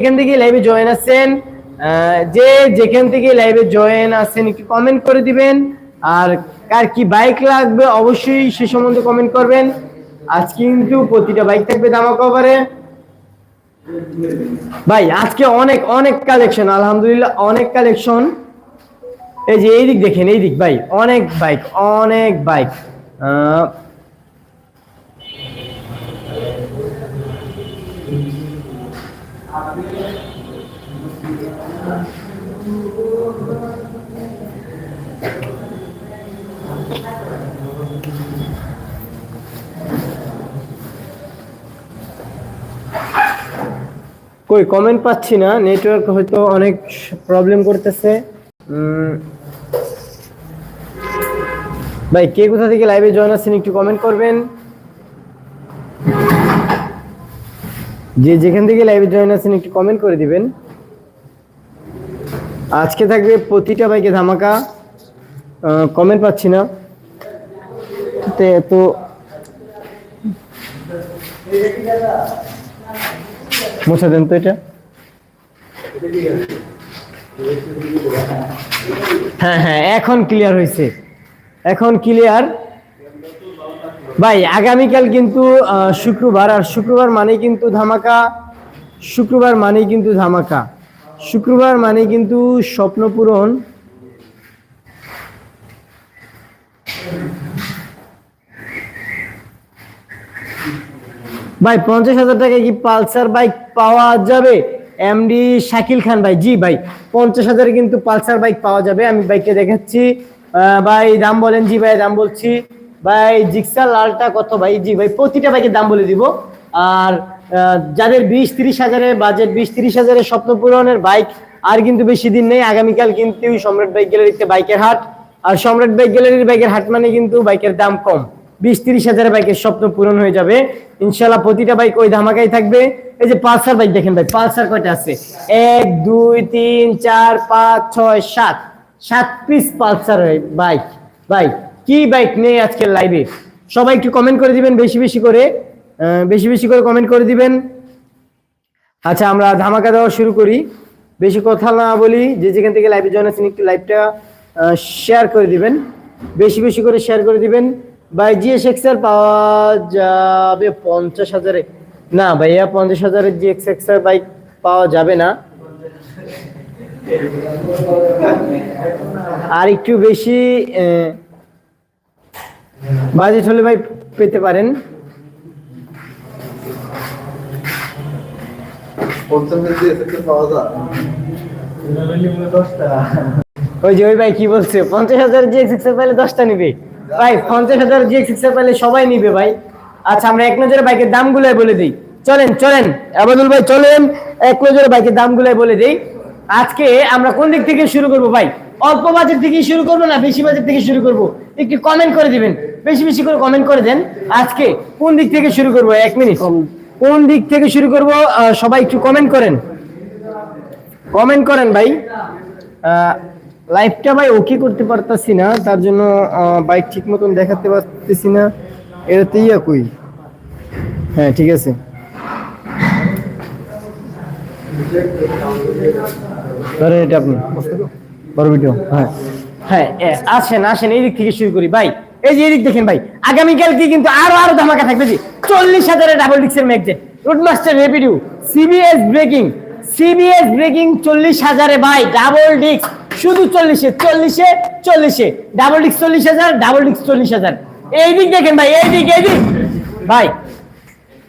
এখান থেকে লাইভে জয়েন আছেন যে যেখান থেকে লাইভে জয়েন আছেন, একটু কমেন্ট করে দিবেন। আর কার কি বাইক লাগবে, অবশ্যই সে সম্বন্ধে কমেন্ট করবেন। আজকে কিন্তু প্রতিটা বাইক থাকবে দামা কভারে ভাই, আজকে অনেক অনেক কালেকশন আলহামদুলিল্লাহ অনেক কালেকশন এই যে এই দিক দেখেন এই দিক ভাই, অনেক বাইক অনেক বাইক কই কমেন্ট পাচ্ছি না। নেটওয়ার্ক হয়তো অনেক প্রবলেম করতেছে। ভাই, কে কোথা থেকে লাইভে জয়েন আছেন একটু কমেন্ট করবেন। যে যেখান থেকে লাইভে জয়েন আছেন, একটু কমেন্ট করে দিবেন। আজকে থাকবে প্রতিটা বাইকে ধামাকা। কমেন্ট পাচ্ছি না। তো মুছে দেন তো এটা। হ্যাঁ হ্যাঁ এখন ক্লিয়ার হয়েছে। এখন ক্লিয়ার ভাই, আগামীকাল কিন্তু শুক্রবার, আর শুক্রবার মানে কিন্তু ধামাকা, শুক্রবার মানেই কিন্তু ধামাকা। শুক্রবার মানে কিন্তু স্বপ্ন পূরণ। ভাই, পঞ্চাশ হাজার টাকায় কি পালসার বাইক পাওয়া যাবে? এমডি শাকিল খান, ভাই, জি, ভাই, পঞ্চাশ হাজারে কিন্তু পালসার বাইক পাওয়া যাবে। আমি বাইকটা দেখাচ্ছি। ভাই, দাম বলেন, জি, ভাই, দাম বলছি। ভাই, জিক্সার লালটা কত ভাই? জি ভাই, প্রতিটা বাইকের দাম বলে দিব। আর যাদের বিশ তিরিশ হাজারের বাজেট বিশ তিরিশ হাজারের স্বপ্ন পূরণের বাইক, আর কিন্তু বেশি দিন নেই, আগামীকাল কিন্তু সম্রাট বাইক গ্যালারিতে বাইকের হাট। আর সম্রাট বাইক গ্যালারির বাইকের হাট মানে কিন্তু বাইকের দাম কম। বিশ তিরিশ হাজারের বাইকের স্বপ্ন পূরণ হয়ে যাবে। ইনশাল্লাহ প্রতিটা বাইক ওই ধামাকাই থাকবে। এই যে পালসার বাইক দেখেন ভাই, পালসার কয়টা আছে? এক, দুই, তিন, চার, পাঁচ, ছয়, সাত। সাত পিস পালসার বাইক। বাইক কি বাইক নেই আজকের লাইভে সবাই একটু কমেন্ট করে দিবেন, বেশি বেশি করে। বেশি বেশি করে কমেন্ট করে দিবেন। আচ্ছা আমরা ধামাকা দেওয়া শুরু করি। বেশি কথা না বলি, যে যেখান থেকে লাইভে জয়েন আছেন, একটু লাইভটা শেয়ার করে দিবেন। বেশি বেশি করে শেয়ার করে দিবেন। বাই জিএস এক্সেল পাওয়া যাবে পঞ্চাশ হাজারে। না, ভাইয়া, পঞ্চাশ হাজারের জিএক্স এক্সেল বাইক পাওয়া যাবে না। আর একটু বেশি বাজেট হলে ভাই পেতে পারেন। ওই যে ওই ভাই কি বলছে পঞ্চাশ হাজার জি এক্স পাইলে দশটা নিবে? ভাই পঞ্চাশ হাজার জি এক্স পাইলে সবাই নিবে ভাই। আচ্ছা আমরা এক নজরে বাইকের দামগুলাই বলে দিই। চলেন চলেন আবাদুল ভাই চলেন এক নজরে বাইকের দামগুলাই বলে দিই। আজকে আমরা কোন দিক থেকে শুরু করব ভাই? অল্প বাজেট থেকে শুরু করব না বেশি বাজেট থেকে শুরু করব? একটু কমেন্ট করে দিবেন। বেশি বেশি করে কমেন্ট করে দেন। আজকে কোন দিক থেকে শুরু করব? এক মিনিট। কোন দিক থেকে শুরু করব? সবাই একটু কমেন্ট করেন। কমেন্ট করেন ভাই। লাইভটা ভাই ওকে করতে পারতাছি না তার জন্য বাইক ঠিক মতন দেখাতে পারতেছি না। এটাতেই কই? হ্যাঁ ঠিক আছে। এটা আপনি। বড় ভিডিও হ্যাঁ। হ্যাঁ আসেন আসেন এই দিক থেকে শুরু করি। ভাই এই যে এই দিক দেখেন ভাই আগামীকাল কি কিন্তু আরও আরও ধামাকা থাকবে জি চল্লিশ হাজারের ডাবল ডিক্সের ম্যাগজেট রুটমাস্টার রেপিডিউ সিবিএস ব্রেকিং সিবিএস ব্রেকিং চল্লিশ হাজারে ভাই ডাবল ডিক্স শুধু চল্লিশে চল্লিশে চল্লিশে। ডাবল ডিক্স চল্লিশ হাজার ডাবল ডিক্স চল্লিশ হাজার। এই দিক দেখেন ভাই এই দিক ভাই,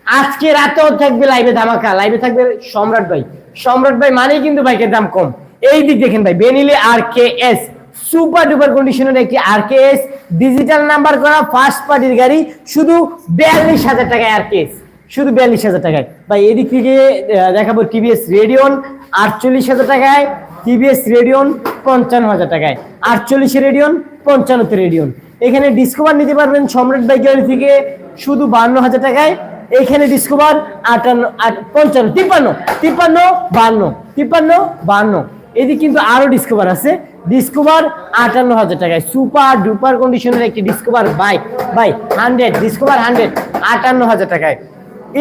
আজকে রাতেও থাকবে লাইভে ধামাকা। লাইভে থাকবে সম্রাট ভাই। সম্রাট ভাই মানেই কিন্তু বাইকের দাম কম। এই দিক দেখেন ভাই বেনিলে R K S super duper কন্ডিশনের একটি আর কে ডিজিটাল নাম্বার করা ফার্স্ট পার্টির গাড়ি, শুধু বিয়াল্লিশ হাজার টাকায় আর কে এস শুধু বিয়াল্লিশ হাজার টাকায়। ভাই, এদিক থেকে দেখাবো টিভিএস রেডিয়ন আটচল্লিশ হাজার টাকায়। টিভিএস রেডিয়ন পঞ্চান্ন হাজার টাকায়। আটচল্লিশে রেডিয়ন পঞ্চান্নতে রেডিয়ন এখানে ডিসকভার নিতে পারবেন সম্রাট বাইক গ্যালারি থেকে, শুধু বান্ন হাজার টাকায়। এখানে ডিসকভার আটান্ন, আট- পঞ্চান্ন, তিপ্পান্ন তিপ্পান্ন, বান্ন তিপ্পান্ন, বান্ন। এদিকে কিন্তু আরও ডিসকভার আছে। ডিসকভার আটান্ন হাজার টাকায়। সুপার ডুপার কন্ডিশনের একটি Discover bike by hundred Discover hundred আটান্ন হাজার টাকায়।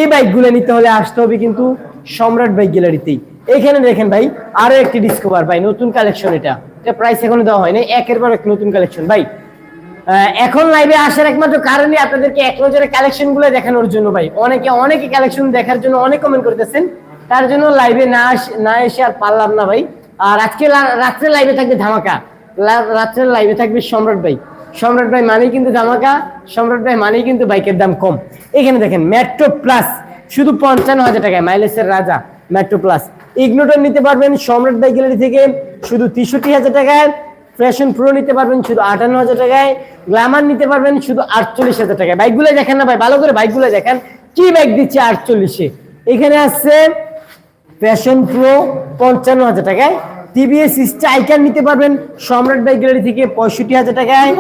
এই বাইকগুলো নিতে হলে আসতে হবে কিন্তু সম্রাট বাইক গ্যালারিতেই এখানে দেখেন ভাই, আরও একটি ডিসকভার ভাই, নতুন কালেকশন এটা। এটা প্রাইস এখনও দেওয়া হয়নি, একের পর এক নতুন কালেকশন ভাই এখন লাইভে আসার একমাত্র কারণই আপনাদেরকে এক নজরে কালেকশনগুলো দেখানোর জন্য ভাই। অনেকে অনেকে কালেকশন দেখার জন্য অনেক কমেন্ট করতেছেন। তার জন্য লাইভে না না এসে আর পারলাম না ভাই। আর আজকে লা- রাত্রে লাইভে থাকবে ধামাকা। লা- রাত্রে লাইভে থাকবে সম্রাট ভাই। সম্রাট ভাই মানেই কিন্তু ধামাকা, সম্রাট ভাই মানেই কিন্তু বাইকের দাম কম। এখানে দেখেন মেট্রো প্লাস শুধু পঞ্চান্ন হাজার টাকায় মাইলেজের রাজা মেট্রো প্লাস ইগনোটর নিতে পারবেন সম্রাট বাইক গ্যালারি থেকে শুধু তেষট্টি হাজার টাকায় ফ্যাশন প্রো নিতে পারবেন শুধু আটান্ন হাজার টাকায় গ্ল্যামার নিতে পারবেন শুধু আটচল্লিশ হাজার টাকায়। বাইকগুলো দেখেন না ভাই, ভালো করে বাইকগুলো দেখেন। কি বাইক দিচ্ছে আটচল্লিশে? এখানে আসছে ফ্যাশন প্রো পঞ্চান্ন হাজার টাকায়। টিভিএস স্ট্রাইকার নিতে পারবেন সম্রাট বাইক গ্যালারি থেকে পঁয়ষট্টি হাজার টাকায়।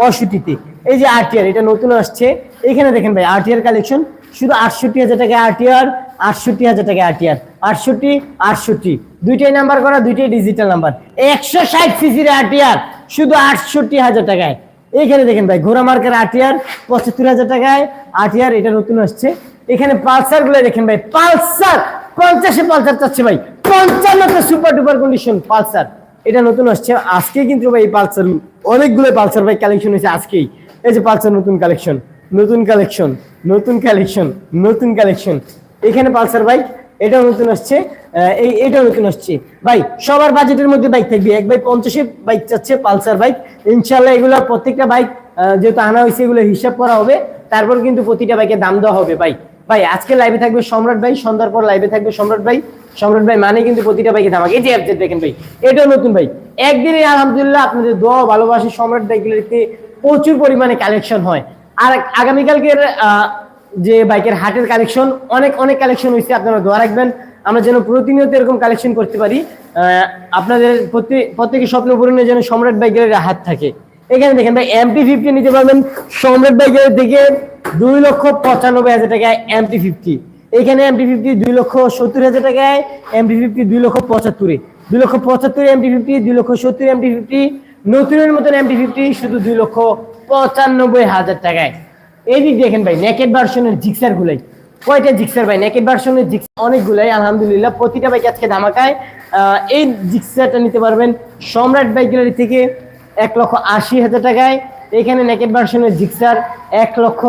পঁয়ষট্টিতে। এই যে আরটিআর এটা নতুন আসছে। এখানে দেখেন ভাই আরটিআর কালেকশন শুধু আটষট্টি হাজার টাকায় আরটিআর আটষট্টি হাজার টাকায় আরটিআর আটষট্টি আটষট্টি। দুইটাই নাম্বার করা দুইটাই ডিজিটাল নাম্বার একশো ষাট সিসির আরটিআর শুধু আটষট্টি হাজার টাকায়। এখানে দেখেন ভাই ঘোড়া মার্কের আরটিআর পঁচাত্তর হাজার টাকায়। আরটিআর এটা নতুন আসছে। এখানে পালসারগুলো দেখেন ভাই পালসার পঞ্চাশে পালসার চাচ্ছে ভাই। পঞ্চান্নতে সুপার ডুপার কন্ডিশন পালসার। এটা নতুন আসছে আজকে কিন্তু ভাই এই পালসার, অনেকগুলো পালসার ভাই কালেকশন হয়েছে আজকেই। এই যে পালসার নতুন কালেকশন নতুন কালেকশন নতুন কালেকশন নতুন কালেকশন এখানে পালসার বাইক এটাও নতুন আসছে এই, এটাও নতুন আসছে। ভাই, সবার বাজেটের মধ্যে বাইক থাকবে। এক ভাই পঞ্চাশে বাইক চাচ্ছে, পালসার বাইক ইনশাল্লাহ এগুলো প্রত্যেকটা বাইক যেহেতু আনা হয়েছে, এগুলো হিসাব করা হবে। তারপর কিন্তু প্রতিটা বাইকের দাম দেওয়া হবে ভাই। ভাই, আজকে লাইভে থাকবে সম্রাট ভাই, সন্ধ্যার পর লাইভে থাকবে সম্রাট ভাই। সম্রাট ভাই মানে কিন্তু প্রতিটা বাইকে দাম এই যে অ্যাপজেট দেখেন ভাই, এটাও নতুন ভাই। একদিনে আলহামদুলিল্লাহ আপনাদের দোয়া ভালোবাসি সম্রাট বাইকগুলিতে প্রচুর পরিমাণে কালেকশন হয়। আর আগামীকালকের যে বাইকের হাটের কালেকশন অনেক অনেক কালেকশন হয়েছে আপনারা দোয়া রাখবেন। আমরা যেন প্রতিনিয়ত এরকম কালেকশন করতে পারি। আপনাদের প্রত্যেক, প্রত্যেকের স্বপ্ন পূরণের জন্য সম্রাট বাইকের হাত থাকে। এখানে দেখেন ভাই এমটি ফিফটি নিতে পারবেন। সম্রাট বাইকের থেকে দুই লক্ষ পঁচানব্বই হাজার টাকায় এমটি ফিফটি এখানে এমটি ফিফটি দুই লক্ষ সত্তর হাজার টাকায় এমটি ফিফটি দুই লক্ষ পঁচাত্তরে। দুই লক্ষ পঁচাত্তর এমটি ফিফটি দুই লক্ষ সত্তর এমটি ফিফটি নতুনের মতন এমটি ফিফটি শুধু দুই লক্ষ পঁচানব্বই হাজার টাকায়। এই দিক দেখেন ভাই নেকেট ভার্সনের জিক্সার গুলাই। কয়টা জিক্সার ভাই? নেকেট ভার্সনের জিক্সার অনেকগুলাই, আলহামদুলিল্লাহ। প্রতিটা বাইক আজকে ধামাকায় এই জিক্সারটা নিতে পারবেন। সম্রাট বাইক থেকে এক লক্ষ আশি হাজার টাকায়। এখানে নেকেট ভার্সনের জিক্সার এক লক্ষ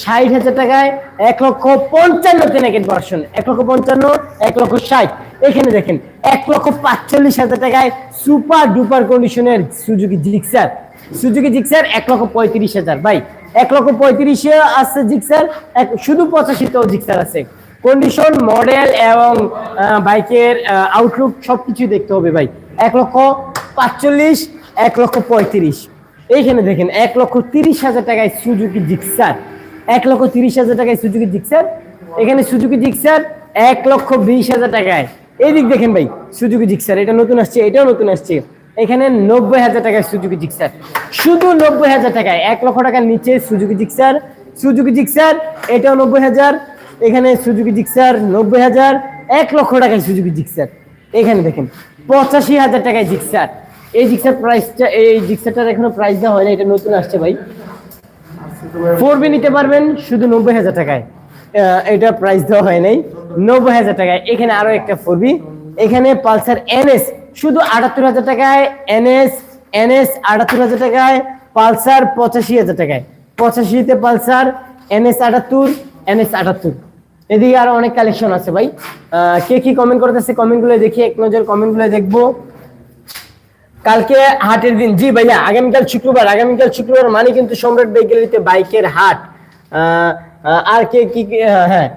ষাট হাজার টাকায়, এক লক্ষ পঞ্চান্নতে নেকেট ভার্সন এক লক্ষ পঞ্চান্ন, এক লক্ষ ষাট। এখানে দেখেন, এক লক্ষ পাঁচচল্লিশ হাজার টাকায় সুপার ডুপার কন্ডিশনের সুজুকি জিক্সার সুজুকি জিক্সার এক লক্ষ পঁয়ত্রিশ হাজার। ভাই, এক লক্ষ পঁয়ত্রিশে আছে জিক্সার এক শুধু পঁচাশিতেও জিক্সার আছে। কন্ডিশন মডেল এবং বাইকের আউটলুক সবকিছু দেখতে হবে ভাই। এক লক্ষ পাঁচচল্লিশ এক লক্ষ পঁয়ত্রিশ। এইখানে দেখেন, এক লক্ষ তিরিশ হাজার টাকায় সুজুকি জিক্সার। এক লক্ষ তিরিশ হাজার টাকায় সুজুকি জিক্সার। এখানে সুজুকি জিক্সার এক লক্ষ বিশ হাজার টাকায়। এই দিক দেখেন ভাই, সুজুকি জিক্সার, এটা নতুন আসছে, এটাও নতুন আসছে। এখানে নব্বই হাজার টাকায় সুজুকি জিক্সার। শুধু নব্বই হাজার টাকায়, এক লক্ষ টাকার নিচে সুজুকি জিক্সার। সুজুকি জিক্সার, এটাও নব্বই হাজার। এখানে সুজুকি জিক্সার, নব্বই হাজার। এক লক্ষ টাকায় সুজুকি জিক্সার। এখানে দেখেন, পঁচাশি হাজার টাকায় জিক্সার। এই জিক্সার প্রাইসটা এই জিক্সারটার এখনও প্রাইস দেওয়া হয় না, এটা নতুন আসছে ভাই। ফোর বি নিতে পারবেন, শুধু নব্বই হাজার টাকায়। এটা প্রাইস দেওয়া হয় নাই, নব্বই হাজার টাকায়। এখানে আরও একটা ফোর বি এখানে পালসার এনএস শুধু আটাত্তর হাজার টাকায় এনএস এনএস আটাত্তর হাজার টাকায়, পালসার পঁচাশি হাজার টাকায়। পঁচাশিতে পালসার এনএস আটাত্তর এনএস আটাত্তর। এদিকে আরও অনেক কালেকশন আছে ভাই। কে কি কমেন্ট করতেছে কমেন্টগুলো দেখি, এক নজর কমেন্টগুলো দেখব। কালকে হাটের দিন। জি ভাইয়া, আগামীকাল শুক্রবার আগামীকাল শুক্রবার মানে কিন্তু সম্রাট বাইক গ্যালারিতে বাইকের হাট। আর কে কি, কি- হ্যাঁ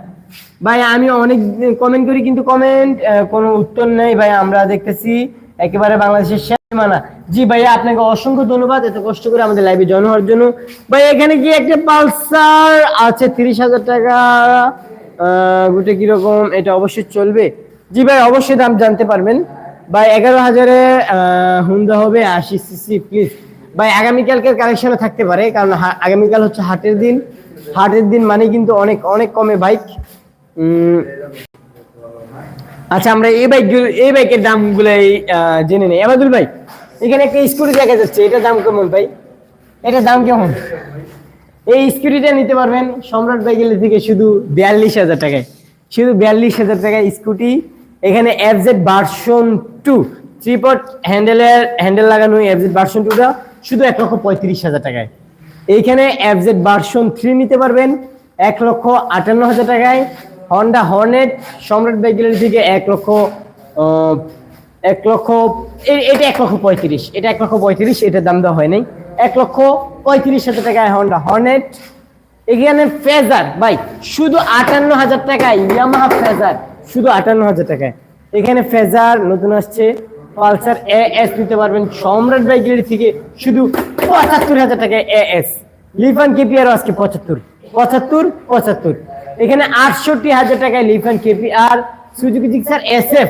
ভাই আমি অনেক কমেন্ট করি, কিন্তু কমেন্ট কোনো উত্তর নেই ভাই, আমরা দেখতেছি একেবারে বাংলাদেশের সীমানা। জি ভাইয়া, আপনাকে অসংখ্য ধন্যবাদ, এত কষ্ট করে আমাদের লাইভে জয়েন হওয়ার জন্য। ভাই, এখানে কি একটা পালসার আছে, তিরিশ হাজার টাকা গোটে কীরকম, এটা অবশ্যই চলবে। জি ভাই, অবশ্যই দাম জানতে পারবেন। ভাই এগারো হাজারে হুন্ডা হবে আশি সিসি প্লিজ ভাই আগামীকালকের কালেকশনে থাকতে পারে কারণ আগামীকাল হচ্ছে হাটের দিন। হাটের দিন মানে কিন্তু অনেক অনেক কমে বাইক আচ্ছা আমরা এই বাইক এই বাইকের দামগুলাই আহ, জেনে নেই। আবাদুল ভাই এখানে একটা স্কুটি দেখা যাচ্ছে এটার দাম কেমন ভাই? এটার দাম কেমন? এই স্কুটিটা নিতে পারবেন সম্রাট বাইকের থেকে শুধু বিয়াল্লিশ হাজার টাকায়। শুধু বিয়াল্লিশ হাজার টাকায় স্কুটি এখানে এফজেড ভার্সন টু ট্রিপড হ্যান্ডেলের হ্যান্ডেল লাগানো এফজেড ভার্সন টুটা শুধু এক লক্ষ পঁয়ত্রিশ হাজার টাকায়। এইখানে এফজেড ভার্সন থ্রি নিতে পারবেন এক লক্ষ আটান্ন হাজার টাকায়। Honda Hornet Samrat bike gallery থেকে এক লক্ষ এক লক্ষ এটা এক লক্ষ পঁয়ত্রিশ, এটা এক লক্ষ পঁয়ত্রিশ, এটার দাম দেওয়া হয় নাই। এক লক্ষ পঁয়ত্রিশ হাজার টাকায় হন্ডা হর্নেট এখানে ফেজার ভাই, শুধু আটান্ন হাজার টাকায় ইয়ামাহা ফেজার শুধু আটান্ন হাজার টাকায়। এখানে ফেজার, নতুন আসছে, পালসার এ এস নিতে পারবেন, সম্রাট বাইক থেকে শুধু পঁচাত্তর হাজার টাকায় এ এস লিফান কেপিআর আজকে পঁচাত্তর। পঁচাত্তর পঁচাত্তর। এখানে আটষট্টি হাজার টাকায় Lifan KPR Suzuki Gixxer S F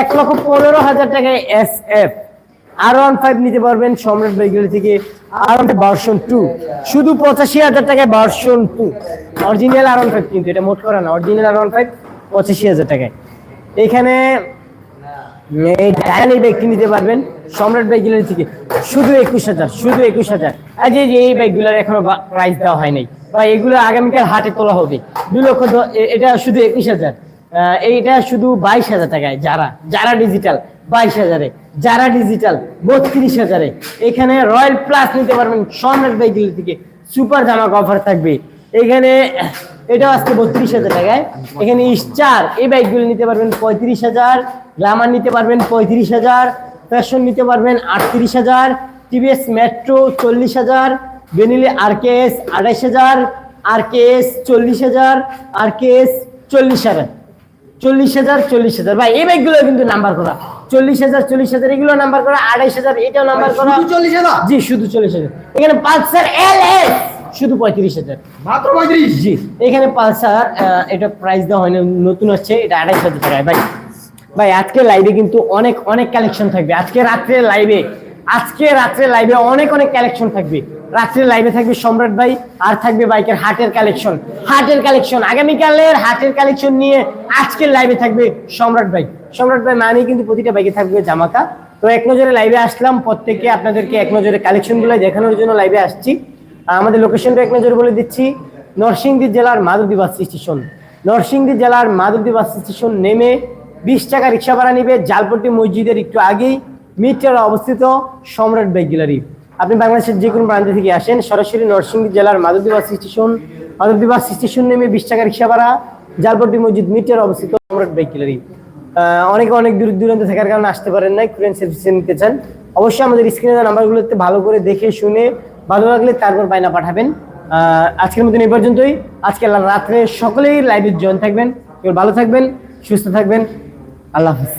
এক লক্ষ পনেরো হাজার টাকায় S F R one five নিতে পারবেন, সম্রাট বাইকগুলি থেকে আর ওয়ান ভার্সন টু শুধু পঁচাশি হাজার টাকায় version two original R one five কিন্তু, এটা মোট করা না অরিজিনাল আর ওয়ান ফাইভ পঁচাশি হাজার টাকায়। এখানে এই এই বাইকটি নিতে পারবেন, সম্রাট থেকে। শুধু একুশ হাজার, শুধু একুশ হাজার। এই যে এই বাইকগুলোর এখনও প্রাইস দেওয়া বা এগুলো আগামীকাল হাটে তোলা হবে। দু লক্ষ এটা শুধু একুশ হাজার। এইটা শুধু বাইশ হাজার টাকায় যারা যারা ডিজিটাল বাইশ হাজারে। যারা ডিজিটাল বত্রিশ হাজারে। এখানে রয়্যাল প্লাস নিতে পারবেন, সম্রাট বাইকগুলো থেকে। সুপার অফার থাকবে। এখানে এটা আজকে বত্রিশ হাজার টাকায়। এখানে স্টার এই বাইকগুলো নিতে পারবেন পঁয়ত্রিশ হাজার গ্লামার নিতে পারবেন পঁয়ত্রিশ হাজার ফ্যাশন নিতে পারবেন আটত্রিশ হাজার টিভিএস মেট্রো চল্লিশ হাজার বেনিলি আরকেএস আঠাইশ হাজার আরকেএস চল্লিশ হাজার আরকেএস চল্লিশ হাজার চল্লিশ হাজার চল্লিশ হাজার। ভাই এই বাইকগুলো কিন্তু নাম্বার করা। চল্লিশ হাজার চল্লিশ হাজার এগুলো নাম্বার করা আড়াইশ হাজার এটাও নাম্বার করা। চল্লিশ হাজার? জি শুধু চল্লিশ হাজার। এখানে পালসার এল এস শুধু পঁয়ত্রিশ হাজার। মাত্র পঁয়ত্রিশ? জি এখানে পালসার এটা প্রাইস দেওয়া হয়নি নতুন হচ্ছে এটা আড়াইশ হাজার টাকায়। ভাই ভাই আজকে লাইভে কিন্তু অনেক অনেক কালেকশন থাকবে। আজকে রাত্রে লাইভে আজকে রাত্রে লাইভে অনেক অনেক কালেকশন থাকবে। রাত্রে লাইভে থাকবে সম্রাট ভাই আর থাকবে বাইকের হাটের কালেকশন হাটের কালেকশন আগামীকালের হাটের কালেকশন নিয়ে আজকের লাইভে থাকবে সম্রাট ভাই। সম্রাট ভাই মানে কিন্তু প্রতিটা বাইকে থাকবে জামাকা তো এক নজরে লাইভে আসলাম প্রত্যেকে আপনাদেরকে এক নজরে কালেকশনগুলো দেখানোর জন্য লাইভে আসছি। আর আমাদের লোকেশনটা এক নজর বলে দিচ্ছি, নরসিংদী জেলার মাধবদী বাস স্টেশন নরসিংদী জেলার মাধবদী বাস স্টেশন নেমে বিশ টাকা রিক্সা ভাড়া নিবে জালপট্টি মসজিদের একটু আগেই। মিটারে অবস্থিত সম্রাট বাইক গ্যালারি। আপনি বাংলাদেশের যে কোনো প্রান্ত থেকে আসেন, সরাসরি নরসিংদী জেলার Madhabdi bus station Madhabdi bus station নেমে বিশ টাকা রিক্সা ভাড়া, জালপট্টি মসজিদ মিটারে অবস্থিত সম্রাট বাইক গ্যালারি। অনেকে অনেক দূর দূরান্ত থাকার কারণে আসতে পারেন না কুরিয়ান সার্ভিসে নিতে চান। অবশ্যই আমাদের স্ক্রিনে নাম্বারগুলোতে ভালো করে দেখে, শুনে ভালো লাগলে তারপর বায়না পাঠাবেন। আজকের মতন এই পর্যন্তই। আজকে রাত্রে সকলেই লাইভে জয়েন থাকবেন। কেউ ভালো থাকবেন, সুস্থ থাকবেন। আল্লাহ হাফিজ।